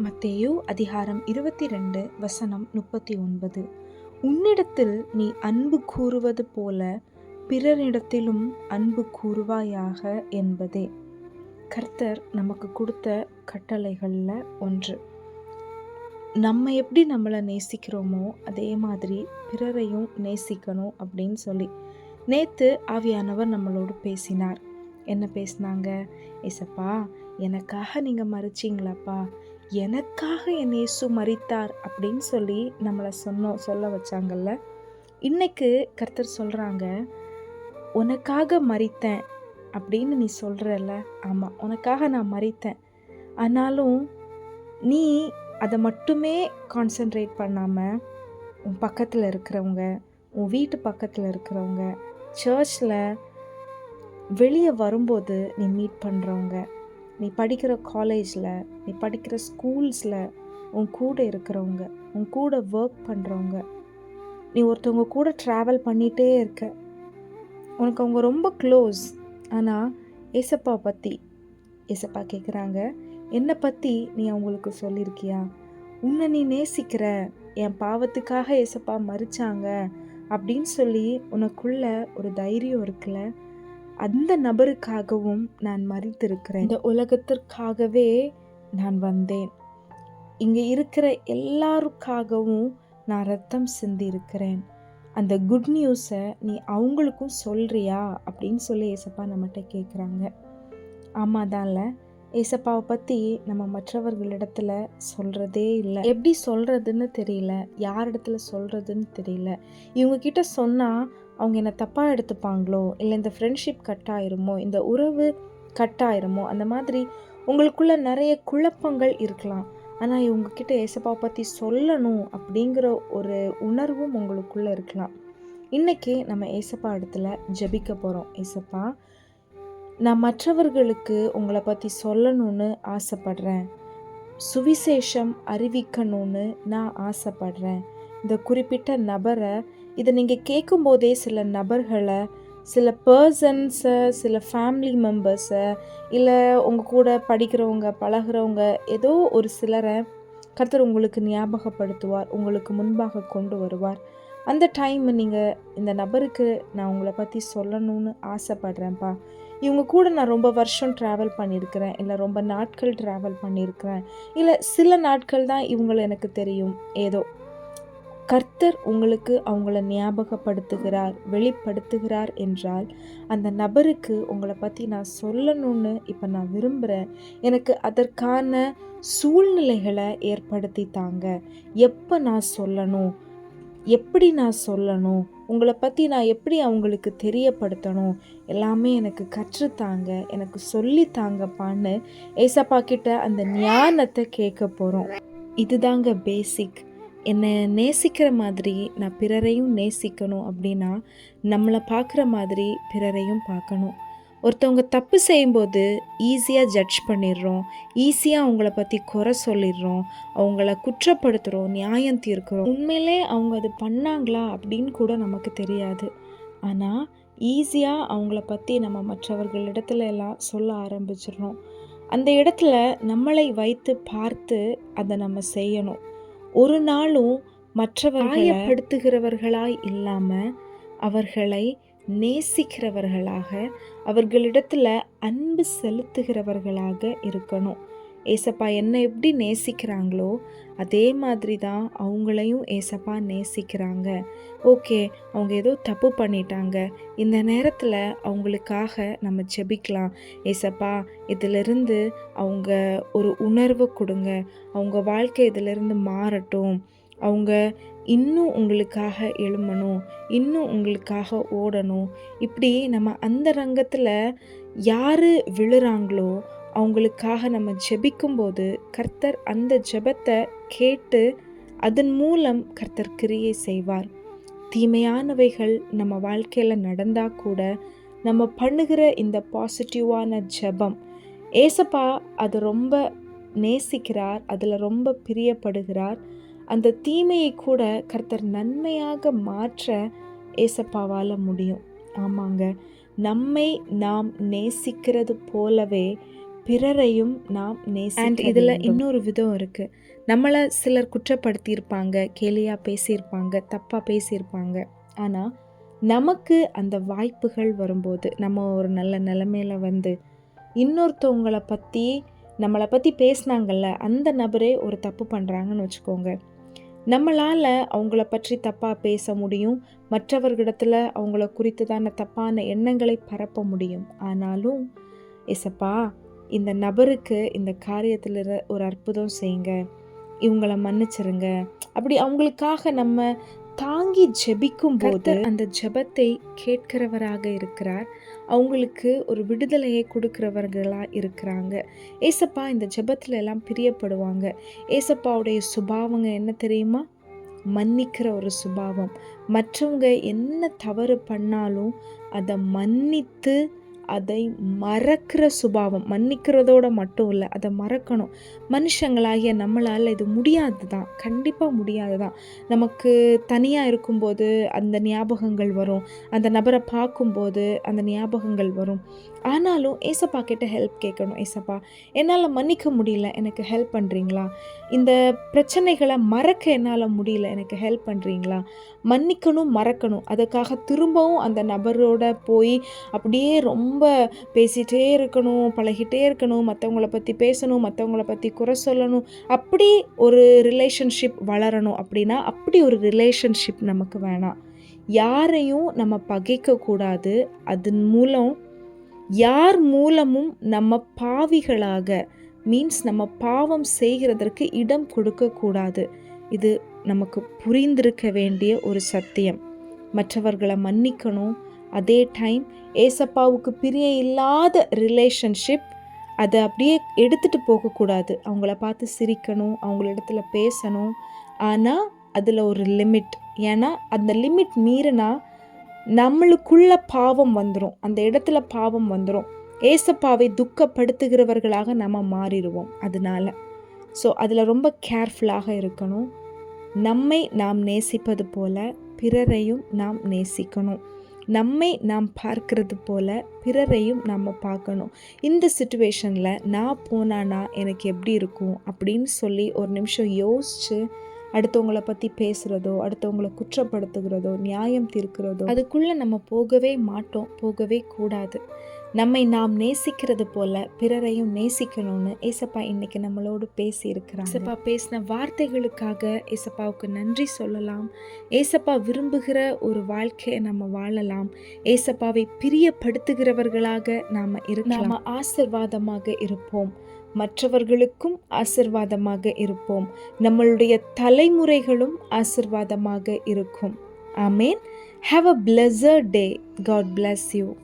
மத்தேயு அதிகாரம் இருபத்தி ரெண்டு வசனம் முப்பத்தி ஒன்பது உன்னிடத்தில் நீ அன்பு கூறுவது போல பிறரிடத்திலும் அன்பு கூறுவாயாக என்பதே. கர்த்தர் நமக்கு கொடுத்த கட்டளைகளில் ஒன்று. நம்ம எப்படி நம்மளை நேசிக்கிறோமோ அதே மாதிரி பிறரையும் நேசிக்கணும் அப்படின்னு சொல்லி. நேற்று ஆவியானவர் நம்மளோடு பேசினார். என்ன பேசினாங்க? ஏசப்பா எனக்காக நீங்கள் மறிச்சிங்களாப்பா எனக்காக என் இயேசு மறித்தார் அப்படின்னு சொல்லி நம்மளை சொன்னோம் சொல்ல வச்சாங்கல்ல? இன்னைக்கு கர்த்தர் சொல்கிறாங்க உனக்காக மறித்தேன் அப்படின்னு நீ சொல்கிறல்ல ஆமாம் உனக்காக நான் மறித்தேன் ஆனாலும் நீ அதை மட்டுமே கான்சென்ட்ரேட் பண்ணாமல் உன் பக்கத்தில் இருக்கிறவங்க உன் வீட்டு பக்கத்தில் இருக்கிறவங்க சர்ச்சில் வெளியே வரும்போது நீ மீட் பண்ணுறவங்க நீ படிக்கிற காலேஜில் நீ படிக்கிற ஸ்கூல்ஸில் உன் கூட இருக்கிறவங்க உன் கூட ஒர்க் பண்ணுறவங்க நீ ஒருத்தவங்க கூட ட்ராவல் பண்ணிகிட்டே இருக்க. உனக்கு அவங்க ரொம்ப க்ளோஸ் ஆனால் ஏசப்பா பற்றி ஏசப்பா கேட்குறாங்க என்னை பற்றி நீ அவங்களுக்கு சொல்லியிருக்கியா உன்னை நீ நேசிக்கிற என் பாவத்துக்காக ஏசப்பா மறிச்சாங்க அப்படின்னு சொல்லி உனக்குள்ள ஒரு தைரியம் இருக்குல்ல? அந்த நபருக்காகவும் நான் மறித்திருக்கிறேன். இந்த உலகத்திற்காகவே நான் வந்தேன். இங்கே இருக்கிற எல்லாருக்காகவும் நான் ரத்தம் சிந்தி இருக்கிறேன் அந்த குட் நியூஸை நீ அவங்களுக்கும் சொல்கிறியா அப்படின்னு சொல்லி ஏசப்பா நம்மகிட்ட கேட்குறாங்க ஆமாம் தான்ல ஏசப்பாவை பற்றி நம்ம மற்றவர்களிடத்துல சொல்கிறதே இல்லை. எப்படி சொல்கிறதுன்னு தெரியல. யார் இடத்துல சொல்கிறதுன்னு தெரியல. இவங்க கிட்ட சொன்னால் அவங்க என்னை தப்பாக எடுத்துப்பாங்களோ இல்லை இந்த ஃப்ரெண்ட்ஷிப் கட் ஆயிருமோ இந்த உறவு கட் ஆயிருமோ அந்த மாதிரி உங்களுக்குள்ள நிறைய குழப்பங்கள் இருக்கலாம். ஆனால் இவங்கக்கிட்ட ஏசப்பாவை பற்றி சொல்லணும் அப்படிங்கிற ஒரு உணர்வும் உங்களுக்குள்ளே இருக்கலாம். இன்றைக்கி நம்ம ஏசப்பா இடத்துல ஜபிக்க போகிறோம் ஏசப்பா நான் மற்றவர்களுக்கு உங்களை பற்றி சொல்லணும்னு ஆசைப்படுறேன். சுவிசேஷம் அறிவிக்கணும்னு நான் ஆசைப்படுறேன். இந்த குறிப்பிட்ட நபரை இதை நீங்கள் கேட்கும்போதே சில நபர்களை சில பர்சன்ஸை சில ஃபேமிலி மெம்பர்ஸை இல்லை உங்கள் கூட படிக்கிறவங்க பழகிறவங்க ஏதோ ஒரு சிலரை கர்த்தர் உங்களுக்கு ஞாபகப்படுத்துவார் உங்களுக்கு முன்பாக கொண்டு வருவார். அந்த டைம் நீங்கள் இந்த நபருக்கு நான் உங்களை பற்றி சொல்லணும்னு ஆசைப்பட்றேன்ப்பா. இவங்க கூட நான் ரொம்ப வருஷம் ட்ராவல் பண்ணியிருக்கிறேன். இல்லை ரொம்ப நாட்கள் ட்ராவல் பண்ணியிருக்கிறேன். இல்லை சில நாட்கள் தான் இவங்களை எனக்கு தெரியும். ஏதோ கர்த்தர் உங்களுக்கு அவங்கள ஞாபகப்படுத்துகிறார் வெளிப்படுத்துகிறார் என்றால் அந்த நபருக்கு உங்களை பற்றி நான் சொல்லணும்னு இப்போ நான் விரும்புகிறேன் எனக்கு அதற்கான சூழ்நிலைகளை ஏற்படுத்தி தாங்க. எப்போ நான் சொல்லணும்? எப்படி நான் சொல்லணும்? உங்களை பற்றி நான் எப்படி அவங்களுக்கு தெரியப்படுத்தணும்? எல்லாமே எனக்கு கற்றுத்தாங்க எனக்கு சொல்லி தாங்கப்பான்னு ஏசப்பா கிட்ட அந்த ஞானத்தை கேட்க போகிறோம் இதுதாங்க பேசிக் என்னை நேசிக்கிற மாதிரி நான் பிறரையும் நேசிக்கணும் அப்படின்னா நம்மளை பார்க்குற மாதிரி பிறரையும் பார்க்கணும். ஒருத்தவங்க தப்பு செய்யும்போது ஈஸியாக ஜட்ஜ் பண்ணிடுறோம். ஈஸியாக அவங்கள பற்றி குறை சொல்லிடுறோம். அவங்கள குற்றப்படுத்துகிறோம் நியாயம் தீர்க்கிறோம். உண்மையிலே அவங்க அது பண்ணாங்களா அப்படின்னு கூட நமக்கு தெரியாது. ஆனால் ஈஸியாக அவங்கள பற்றி நம்ம மற்றவர்களிடத்துல எல்லாம் சொல்ல ஆரம்பிச்சிடுறோம். அந்த இடத்துல நம்மளை வைத்து பார்த்து அதை நம்ம செய்யணும். ஒரு நாளும் மற்றவர்களைப்படுத்துகிறவர்களாய் இல்லாமல் அவர்களை நேசிக்கிறவர்களாக அவர்களிடத்தில் அன்பு செலுத்துகிறவர்களாக இருக்கணும். ஏசப்பா என்னை எப்படி நேசிக்கிறாங்களோ அதே மாதிரி தான் அவங்களையும் ஏசப்பா நேசிக்கிறாங்க. ஓகே அவங்க ஏதோ தப்பு பண்ணிட்டாங்க. இந்த நேரத்தில் அவங்களுக்காக நம்ம ஜெபிக்கலாம். ஏசப்பா இதிலிருந்து அவங்க ஒரு உணர்வு கொடுங்க. அவங்க வாழ்க்கை இதிலிருந்து மாறட்டும். அவங்க இன்னும் உங்களுக்காக எழும்பணும் இன்னும் உங்களுக்காக ஓடணும். இப்படி நம்ம அந்த ரங்கத்தில் யார் விழுறாங்களோ அவங்களுக்காக நம்ம ஜெபிக்கும்போது கர்த்தர் அந்த ஜெபத்தை கேட்டு அதன் மூலம் கர்த்தர் கிரியை செய்வார். தீமையானவைகள் நம்ம வாழ்க்கையில் நடந்தால் கூட நம்ம பண்ணுகிற இந்த பாசிட்டிவான ஜெபம் ஏசப்பா அது ரொம்ப நேசிக்கிறார் அதில் ரொம்ப பிரியப்படுகிறார். அந்த தீமையை கூட கர்த்தர் நன்மையாக மாற்ற ஏசப்பாவால் முடியும். ஆமாங்க. நம்மை நாம் நேசிக்கிறது போலவே பிறரையும் நாம் நேசிக்க இதில் இன்னொரு விதம் இருக்குது நம்மளை சிலர் குற்றப்படுத்தியிருப்பாங்க கேலியாக பேசியிருப்பாங்க தப்பாக பேசியிருப்பாங்க. ஆனால் நமக்கு அந்த வாய்ப்புகள் வரும்போது நம்ம ஒரு நல்ல நிலைமையில வந்து இன்னொருத்தவங்களை பற்றி நம்மளை பற்றி பேசுனாங்கல்ல அந்த நபரே ஒரு தப்பு பண்ணுறாங்கன்னு வச்சுக்கோங்க. நம்மளால் அவங்கள பற்றி தப்பாக பேச முடியும். மற்றவர்களிடத்தில் அவங்கள குறித்ததான தப்பான எண்ணங்களை பரப்ப முடியும். ஆனாலும் இசப்பா இந்த நபருக்கு இந்த காரியத்தில் ஒரு அற்புதம் செய்யுங்க. இவங்கள மன்னிச்சிருங்க. அப்படி அவங்களுக்காக நம்ம தாங்கி ஜெபிக்கும் போது அந்த ஜெபத்தை கேட்கிறவராக இருக்கிறார். அவங்களுக்கு ஒரு விடுதலையை கொடுக்கிறவர்களாக இருக்கிறாங்க. ஏசப்பா இந்த ஜெபத்தில் எல்லாம் பிரியப்படுவாங்க. ஏசப்பாவுடைய சுபாவங்க என்ன தெரியுமா? மன்னிக்கிற ஒரு சுபாவம். மற்றவங்க என்ன தவறு பண்ணாலும் அதை மன்னித்து அதை மறக்கிற சுபாவம் மன்னிக்கிறதோட மட்டும் இல்லை அதை மறக்கணும். மனுஷங்களாகிய நம்மளால் இது முடியாது தான் கண்டிப்பாக முடியாது தான் நமக்கு தனியாக இருக்கும்போது அந்த ஞாபகங்கள் வரும். அந்த நபரை பார்க்கும்போது அந்த ஞாபகங்கள் வரும். ஆனாலும் ஏசப்பா கிட்ட ஹெல்ப் கேட்கணும் ஏசப்பா. என்னால் மன்னிக்க முடியல எனக்கு ஹெல்ப் பண்ணுறீங்களா இந்த பிரச்சனைகளை மறக்க என்னால் முடியல எனக்கு ஹெல்ப் பண்ணுறீங்களா மன்னிக்கணும் மறக்கணும். அதுக்காக திரும்பவும் அந்த நபரோட போய் அப்படியே ரொம்ப பேசிகிட்டே இருக்கணும் பழகிட்டே இருக்கணும். மற்றவங்கள பற்றி பேசணும் மற்றவங்கள பற்றி குறை சொல்லணும். அப்படி ஒரு ரிலேஷன்ஷிப் வளரணும் அப்படின்னா அப்படி ஒரு ரிலேஷன்ஷிப் நமக்கு வேணாம். யாரையும் நம்ம பகைக்கக்கூடாது. அதன் மூலம் யார் மூலமும் நம்ம பாவிகளாக மீன்ஸ் நம்ம பாவம் செய்கிறதற்கு இடம் கொடுக்கக்கூடாது. இது நமக்கு புரிந்திருக்க வேண்டிய ஒரு சத்தியம். மற்றவர்களை மன்னிக்கணும். அதே டைம் ஏசப்பாவுக்கு பிரிய இல்லாத ரிலேஷன்ஷிப் அதை அப்படியே எடுத்துகிட்டு போகக்கூடாது. அவங்கள பார்த்து சிரிக்கணும். அவங்களிடத்துல பேசணும். ஆனால் அதில் ஒரு லிமிட் ஏன்னா அந்த லிமிட் மீறினா நம்மளுக்குள்ள பாவம் வந்துடும் அந்த இடத்துல பாவம் வந்துடும் ஏசப்பாவை துக்கப்படுத்துகிறவர்களாக நம்ம மாறிடுவோம். அதனால. ஸோ அதில் ரொம்ப கேர்ஃபுல்லாக இருக்கணும். நம்மை நாம் நேசிப்பது போல பிறரையும் நாம் நேசிக்கணும். நம்மை நாம் பார்க்கறது போல பிறரையும் நம்ம பார்க்கணும். இந்த சுச்சுவேஷனில் நான் போனானா எனக்கு எப்படி இருக்கும் அப்படின்னு சொல்லி ஒரு நிமிஷம் யோசித்து அடுத்தவங்களை பற்றி பேசுகிறதோ அடுத்தவங்களை குற்றப்படுத்துகிறதோ நியாயம் தீர்க்கிறதோ அதுக்குள்ளே நம்ம போகவே மாட்டோம் போகவே கூடாது. நம்மை நாம் நேசிக்கிறது போல பிறரையும் நேசிக்கணும்னு ஏசப்பா இன்னைக்கு நம்மளோடு பேசி இருக்கிறாங்க ஏசப்பா பேசின வார்த்தைகளுக்காக ஏசப்பாவுக்கு நன்றி சொல்லலாம். ஏசப்பா விரும்புகிற ஒரு வாழ்க்கையை நம்ம வாழலாம். ஏசப்பாவை பிரியப்படுத்துகிறவர்களாக நாம் இருக்கலாம். நாம ஆசிர்வாதமாக இருப்போம். மற்றவர்களுக்கும் ஆசிர்வாதமாக இருப்போம். நம்மளுடைய தலைமுறைகளும் ஆசிர்வாதமாக இருக்கும். Amen. Have a pleasure day God bless you